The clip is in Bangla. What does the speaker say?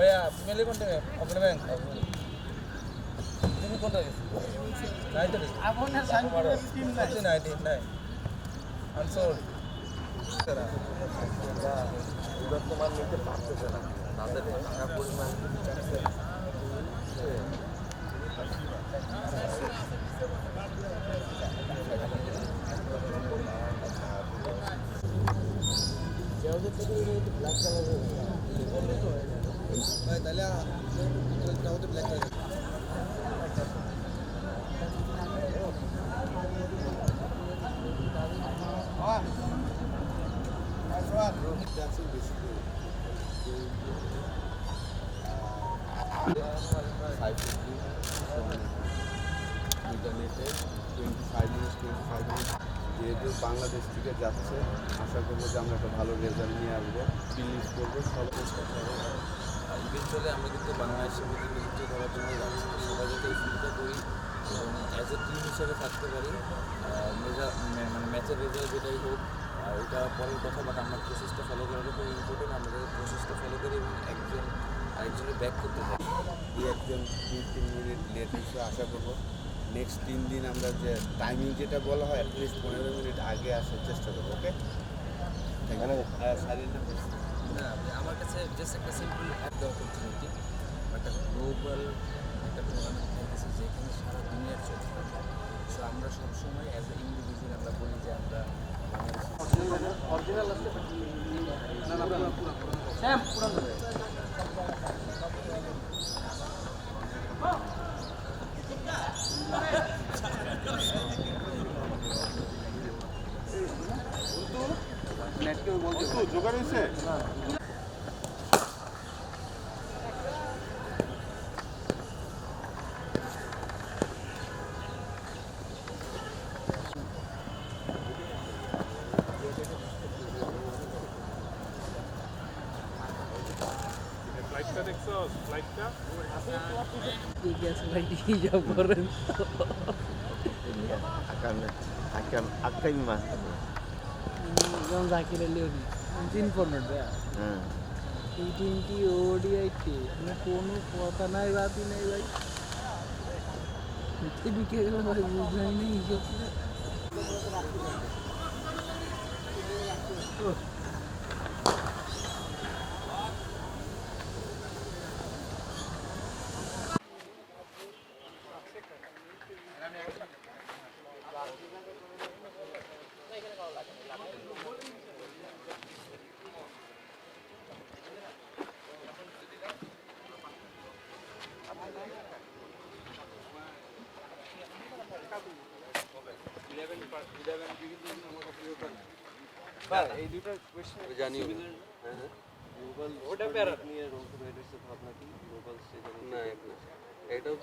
ভাইয়া মেলে কোনটা আপনার ব্যাংক? তুমি কোনটা নাইনটি আপনার সাইকেলের টিম নাই নাইনটি নাই আনসোল্ড বর্তমান নিতে পারতেছে না। তাদের টাকা পরিমাণ হতে ব্ল্যাক কালার ফাইভ ফিফটি ইন্টারনেটে twenty five minutes twenty five minutes যেহেতু বাংলাদেশ থেকে যাচ্ছে, আশা করব যে আমরা একটা ভালো রেজাল্ট নিয়ে আসব। বিলিভ করব, সব চেষ্টা ইভেন্টুয়ালি আমরা কিন্তু বাংলাদেশের প্রতিনিধিত্ব করার জন্য সবাই যাতে এই ফিলটা করি এবং অ্যাজ এ টিম হিসেবে থাকতে পারি মানে ম্যাচের রেজাল্ট যেটাই হোক ওটা পরের কথা বাট আমরা প্রসেসটা ফলো করাটা খুব ইম্পর্টেন্ট আমরা যাতে প্রসেসটা ফলো করি এবং একজন আরেকজনের ব্যাক করতে পারি। দুই একজন দুই তিন মিনিট লেট হিসেবে আশা করব নেক্সট তিন দিন আমরা যে টাইমিং যেটা বলা হয় অ্যাটলিস্ট পনেরো মিনিট আগে আসার চেষ্টা করব ওকে সাইলেন্ট না আমার কাছে জাস্ট একটা সিম্পল একটা অপরচুনিটি একটা গ্লোবাল একটা টুর্নামেন্ট খেলতেছি যেখানে সারা দুনিয়ার চোখ সো আমরা সবসময় অ্যাজ এ ইন্ডিভিজুয়াল আমরা বলি যে আমরা অরিজিনাল আছে ভাই নিয়ে যাও করেন akan akan akan mah যেমন জাকির আলী ওরি তিন ভাই hmm. টি টোয়েন্টি ওডিআইটি মানে কোনো কথা নাই বাতি নাই ভাই। গেল ভাই বুঝলাই নেই হিসেব করে। জানিও। ওটা প্যারা। নিয়ে রোল ভাবনা কি? গ্লোবাল না এটা